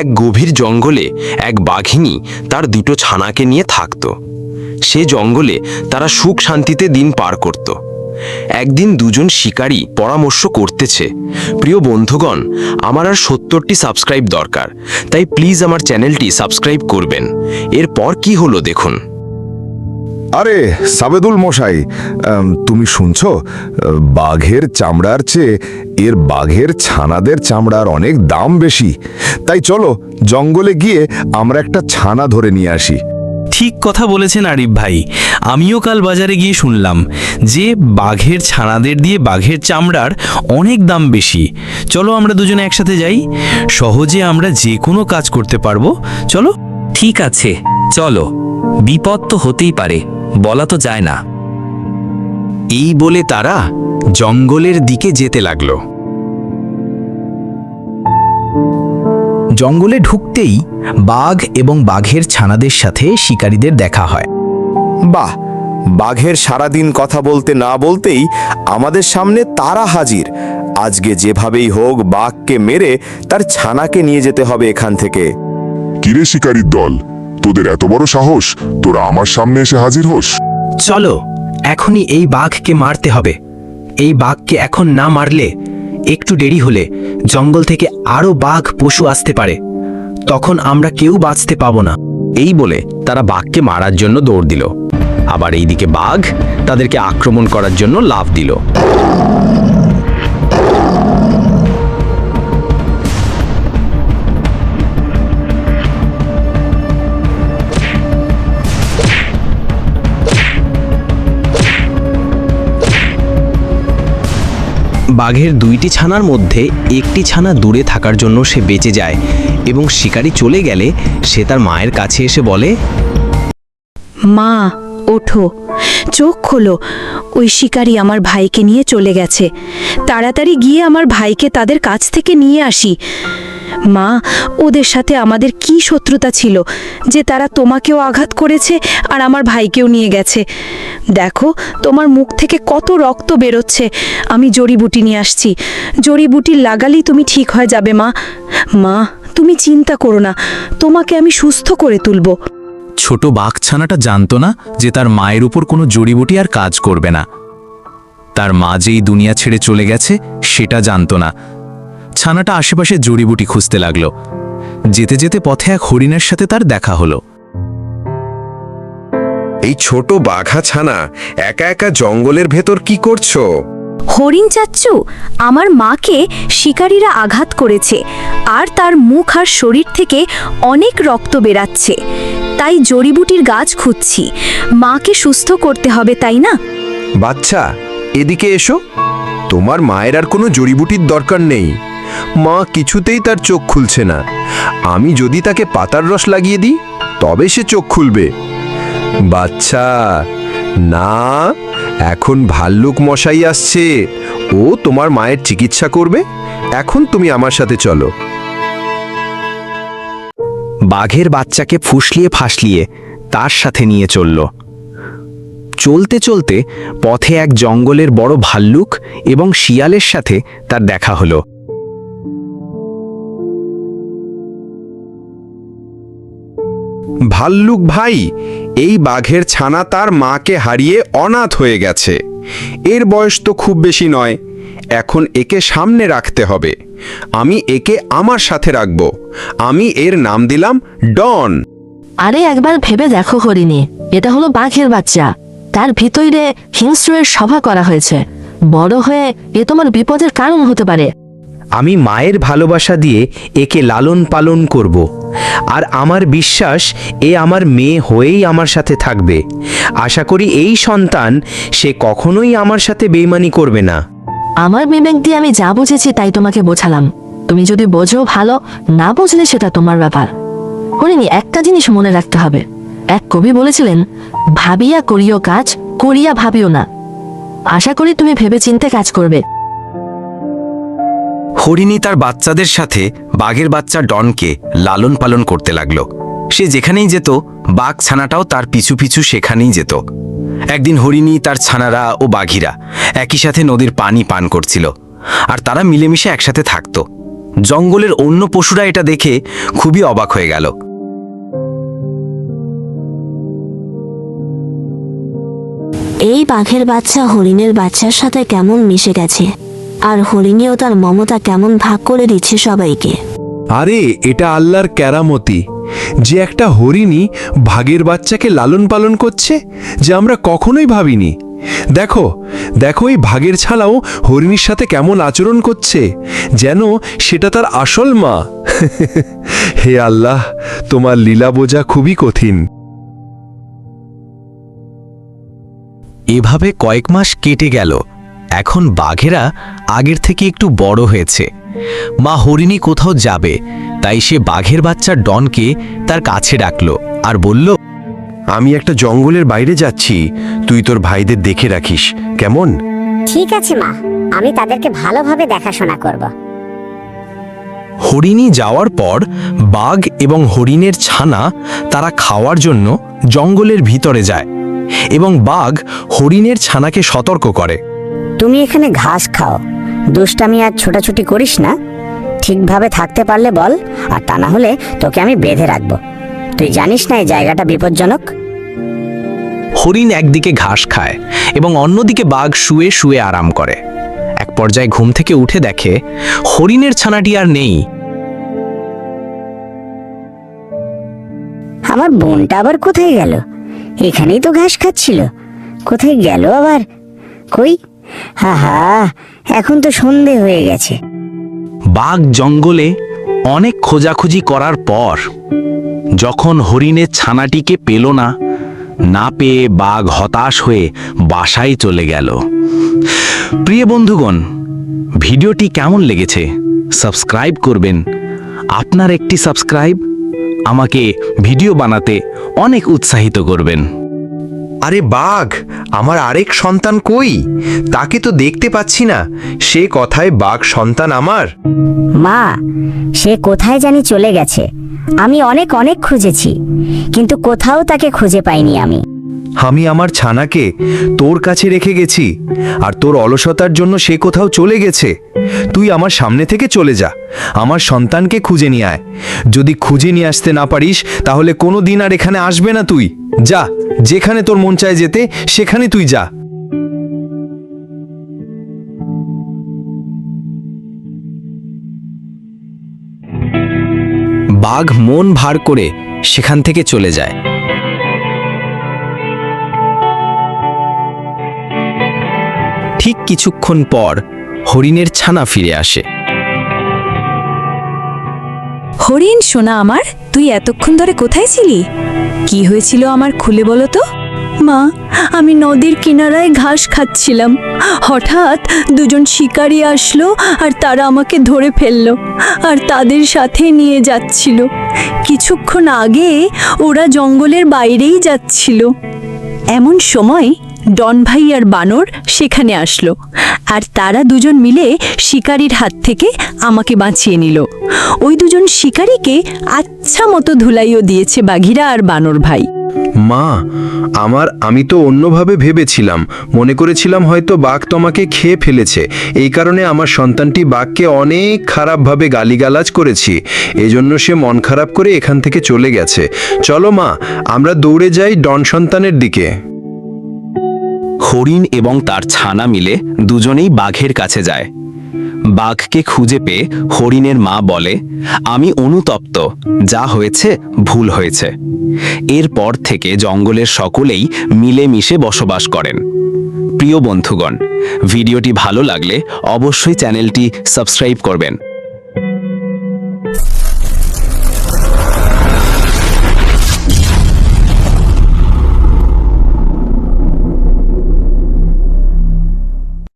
এক গভীর জঙ্গলে এক বাঘিনী তার দুটো ছানাকে নিয়ে থাকত। সে জঙ্গলে তারা সুখ শান্তিতে দিন পার করত। একদিন দুজন শিকারী পরামর্শ করতেছে, প্রিয় বন্ধুগণ, আমার আর সত্তরটি সাবস্ক্রাইব দরকার, তাই প্লিজ আমার চ্যানেলটি সাবস্ক্রাইব করবেন। এরপর কি হলো দেখুন। আরে সাবেদুল মশাই তুমি শুনছো? বাঘের চামড়ার চেয়ে এর বাঘের ছানাদের চামড়ার অনেক দাম বেশি। তাই চলো জঙ্গলে গিয়ে আমরা একটা ছানা ধরে নিয়ে আসি। ঠিক কথা বলেছেন আরিফ ভাই। আমিও কাল বাজারে গিয়ে শুনলাম যে বাঘের ছানাদের দিয়ে বাঘের চামড়ার অনেক দাম বেশি। চলো আমরা দুজনে একসাথে যাই। সহজে আমরা যে কোনো কাজ করতে পারব। চলো? ঠিক আছে চলো। বিপদ তো হতেই পারে। বলা তো যায় না। এই বলে তারা জঙ্গলের দিকে যেতে লাগল। জঙ্গলে ঢুকতেই বাঘ এবং বাঘের ছানাদের সাথে শিকারীদের দেখা হয়। বাহ বাঘের সারাদিন কথা বলতে না বলতেই আমাদের সামনে তারা হাজির। আজকে যেভাবেই হোক বাঘকে মেরে তার ছানাকে নিয়ে যেতে হবে এখান থেকে। কিরে শিকারীর দল? তোদের এত বড় সাহস? তোরা আমার সামনে এসে হাজির হোস। চলো এখনই এই বাঘকে মারতে হবে। এই বাঘকে এখন না মারলে একটু দেরি হলে জঙ্গল থেকে আরও বাঘ পশু আসতে পারে। তখন আমরা কেউ বাঁচতে পাবো না। এই বলে তারা বাঘকে মারার জন্য দৌড় দিল। আবার এইদিকে বাঘ তাদেরকে আক্রমণ করার জন্য লাফ দিল। বাঘের দুইটি ছানার মধ্যে একটি ছানা দূরে থাকার জন্য সে বেঁচে যায় এবং শিকারী চলে গেলে সে তার মায়ের কাছে এসে বলে, মা, ওঠো। চোখ খোলো। ওই শিকারি আমার ভাইকে নিয়ে চলে গেছে। তাড়াতাড়ি গিয়ে আমার ভাইকে তাদের কাছ থেকে নিয়ে আসি। মা, ওদের সাথে আমাদের কি শত্রুতা ছিল যে তারা তোমাকেও আঘাত করেছে আর আমার ভাইকেও নিয়ে গেছে? দেখো, তোমার মুখ থেকে কত রক্ত বেরোচ্ছে। আমি জড়িবুটি নিয়ে আসছি। জড়িবুটি লাগালেই তুমি ঠিক হয়ে যাবে, মা। মা, তুমি চিন্তা করো না। তোমাকে আমি সুস্থ করে তুলবো। ছোট বাঘছানাটা জানতো না যে তার মায়ের উপর কোনো জড়িবুটি আর কাজ করবে না। তার মা যেই দুনিয়া ছেড়ে চলে গেছে, সেটা জানতো না। ছানাটা আশেপাশে জড়িবুটি খুঁজতে লাগল। যেতে যেতে পথে এক হরিণের সাথে তার দেখা হলো। এই ছোট বাঘা ছানা একা একা জঙ্গলের ভেতর কি করছ? হরিণ চাচ্চু আমার মাকে শিকারীরা আঘাত করেছে আর তার মুখ আর শরীর থেকে অনেক রক্ত বেরাচ্ছে। তাই জড়িবুটির গাছ খুঁজছি। মাকে সুস্থ করতে হবে তাই না? বাচ্চা এদিকে এসো। তোমার মায়ের আর কোনো জড়িবুটির দরকার নেই। মা কিছুতেই তার চোখ খুলছে না। আমি যদি তাকে পাতার রস লাগিয়ে দিই, তবে সে চোখ খুলবে। বাচ্চা, না, এখন ভাল্লুক মশাই আসছে। ও তোমার মায়ের চিকিৎসা করবে। এখন তুমি আমার সাথে চলো। বাঘের বাচ্চাকে ফুসলিয়ে ফাসলিয়ে তার সাথে নিয়ে চলল। চলতে চলতে পথে এক জঙ্গলের বড় ভাল্লুক এবং শিয়ালের সাথে তার দেখা হলো। ভাল্লুক ভাই, এই বাঘের ছানা তার মাকে হারিয়ে অনাথ হয়ে গেছে। এর বয়স তো খুব বেশি নয়, এখন একে সামনে রাখতে হবে। আমি একে আমার সাথে রাখব। আমি এর নাম দিলাম ডন। আরে একবার ভেবে দেখো হরিণী, এটা হলো বাঘের বাচ্চা। তার ভিতরে হিংস্রের সভা করা হয়েছে। বড় হয়ে এ তোমার বিপদের কারণ হতে পারে। আমি মায়ের ভালোবাসা দিয়ে একে লালন পালন করব। আর আমার বিশ্বাস এ আমার মেয়ে হয়েই আমার সাথে থাকবে। আশা করি এই সন্তান সে কখনোই আমার সাথে বেইমানি করবে না। আমার বিবেক দিয়ে আমি যা বুঝেছি তাই তোমাকে বোঝালাম। তুমি যদি বোঝো ভালো, না বুঝলে সেটা তোমার ব্যাপার। হরিণী, একটা জিনিস মনে রাখতে হবে। এক কবি বলেছিলেন, ভাবিয়া করিও কাজ, করিয়া ভাবিও না। আশা করি তুমি ভেবে চিন্তে কাজ করবে। হরিণী তার বাচ্চাদের সাথে বাঘের বাচ্চা ডনকে লালন পালন করতে লাগল। সে যেখানেই যেত, বাঘ ছানাটাও তার পিছু পিছু সেখানেই যেত। একদিন হরিণী, তার ছানারা ও বাঘিরা একই সাথে নদীর পানি পান করছিল আর তারা মিলেমিশে একসাথে থাকত। জঙ্গলের অন্য পশুরা এটা দেখে খুবই অবাক হয়ে গেল। এই বাঘের বাচ্চা হরিণের বাচ্চার সাথে কেমন মিশে গেছে? আর হরিণীও তার মমতা কেমন ভাগ করে দিচ্ছে সবাইকে। আরে এটা আল্লাহর ক্যারামতি যে একটা হরিণী ভাগের বাচ্চাকে লালন পালন করছে যে আমরা কখনোই ভাবিনি। দেখো দেখো এই ভাগের ছাড়াও হরিণীর সাথে কেমন আচরণ করছে যেন সেটা তার আসল মা। হে আল্লাহ তোমার লীলা বোঝা খুবই কঠিন। এভাবে কয়েক মাস কেটে গেল। এখন বাঘেরা আগের থেকে একটু বড় হয়েছে। মা হরিণী কোথাও যাবে তাই সে বাঘের বাচ্চা ডনকে তার কাছে ডাকল আর বলল আমি একটা জঙ্গলের বাইরে যাচ্ছি তুই তোর ভাইদের দেখে রাখিস কেমন? ঠিক আছে মা আমি তাদেরকে ভালোভাবে দেখাশোনা করব। হরিণী যাওয়ার পর বাঘ এবং হরিণের ছানা তারা খাওয়ার জন্য জঙ্গলের ভিতরে যায় এবং বাঘ হরিণের ছানাকে সতর্ক করে। তুমি এখানে ঘাস খাও। দুষ্টামি আর ছোটাছুটি করিস না। ঠিকভাবে থাকতে পারলে বল আর তা না হলে তোকে আমি বেঁধে রাখব। তুই জানিস না এই জায়গাটা বিপজ্জনক? হরিণ একদিকে ঘাস খায় এবং অন্যদিকে বাঘ শুয়ে শুয়ে আরাম করে। এক পর্যায়ে ঘুম থেকে উঠে দেখে হরিণের ছানাটি আর নেই। আমার বোনটা আবার কোথায় গেল? এখানেই তো ঘাস খাচ্ছিল। কোথায় গেল আবার? কই? হা হা এখন তো সন্ধে হয়ে গেছে। বাঘ জঙ্গলে অনেক খোঁজাখুঁজি করার পর, যখন হরিণের ছানাটিকে পেল না না পেয়ে বাঘ হতাশ হয়ে বাসায় চলে গেল। প্রিয় বন্ধুগণ, ভিডিওটি কেমন লেগেছে সাবস্ক্রাইব করবেন। আপনার একটি সাবস্ক্রাইব আমাকে ভিডিও বানাতে অনেক উৎসাহিত করবেন। আরে বাঘ, আমার আরেক সন্তান কই? তাকে তো দেখতে পাচ্ছি না। সে কথায় বাঘ সন্তান আমার। মা, সে কোথায় জানি চলে গেছে। আমি অনেক অনেক খুঁজেছি, কিন্তু কোথাও তাকে খুঁজে পাইনি আমি। আমি আমার ছানাকে তোর কাছে রেখে গেছি, আর তোর অলসতার জন্য সে কোথাও চলে গেছে। তুই আমার সামনে থেকে চলে যা, আমার সন্তানকে খুঁজে নিয়ে আয়। যদি খুঁজে নিয়ে আসতে না পারিস, তাহলে কোনো দিন আর এখানে আসবে না তুই। যা, যেখানে তোর মন চায় যেতে, সেখানে তুই যা। বাঘ মন ভার করে সেখান থেকে চলে যায়। ঠিক কিছুক্ষণ পর হরিণের ছানা ফিরে আসে। হরিণ, সোনা আমার, তুই এতক্ষণ ধরে কোথায় ছিলি? কি হয়েছিল আমার খুলে বলো তো? মা, আমি নদীর কিনারায় ঘাস খাচ্ছিলাম। হঠাৎ দুজন শিকারী আসলো আর তারা আমাকে ধরে ফেলল আর তাদের সাথে নিয়ে যাচ্ছিল। কিছুক্ষণ আগে ওরা জঙ্গলের বাইরেই যাচ্ছিল। এমন সময় ডন ভাই আর বানর সেখানে আসলো। আর তারা দুজন মিলে শিকারীর হাত থেকে আমাকে বাঁচিয়ে নিল। ওই দুজন শিকারীকে আচ্ছা মতো ধুলাইও দিয়েছে বাঘিরা আর বানর ভাই। মা, আমার, আমি তো অন্যভাবে ভেবেছিলাম। মনে করেছিলাম হয়তো বাঘ তোমাকে খেয়ে ফেলেছে। এই কারণে আমার সন্তানটি বাঘকে অনেক খারাপভাবে গালিগালাজ করেছি। এজন্য সে মন খারাপ করে এখান থেকে চলে গেছে। চলো মা, আমরা দৌড়ে যাই ডন সন্তানের দিকে। হরিণ এবং তার ছানা মিলে দুজনেই বাঘের কাছে যায়। বাঘকে খুঁজে পেয়ে হরিণের মা বলে, আমি অনুতপ্ত, যা হয়েছে ভুল হয়েছে। এরপর থেকে জঙ্গলের সকলেই মিলেমিশে বসবাস করেন। প্রিয় বন্ধুগণ, ভিডিওটি ভালো লাগলে অবশ্যই চ্যানেলটি সাবস্ক্রাইব করবেন।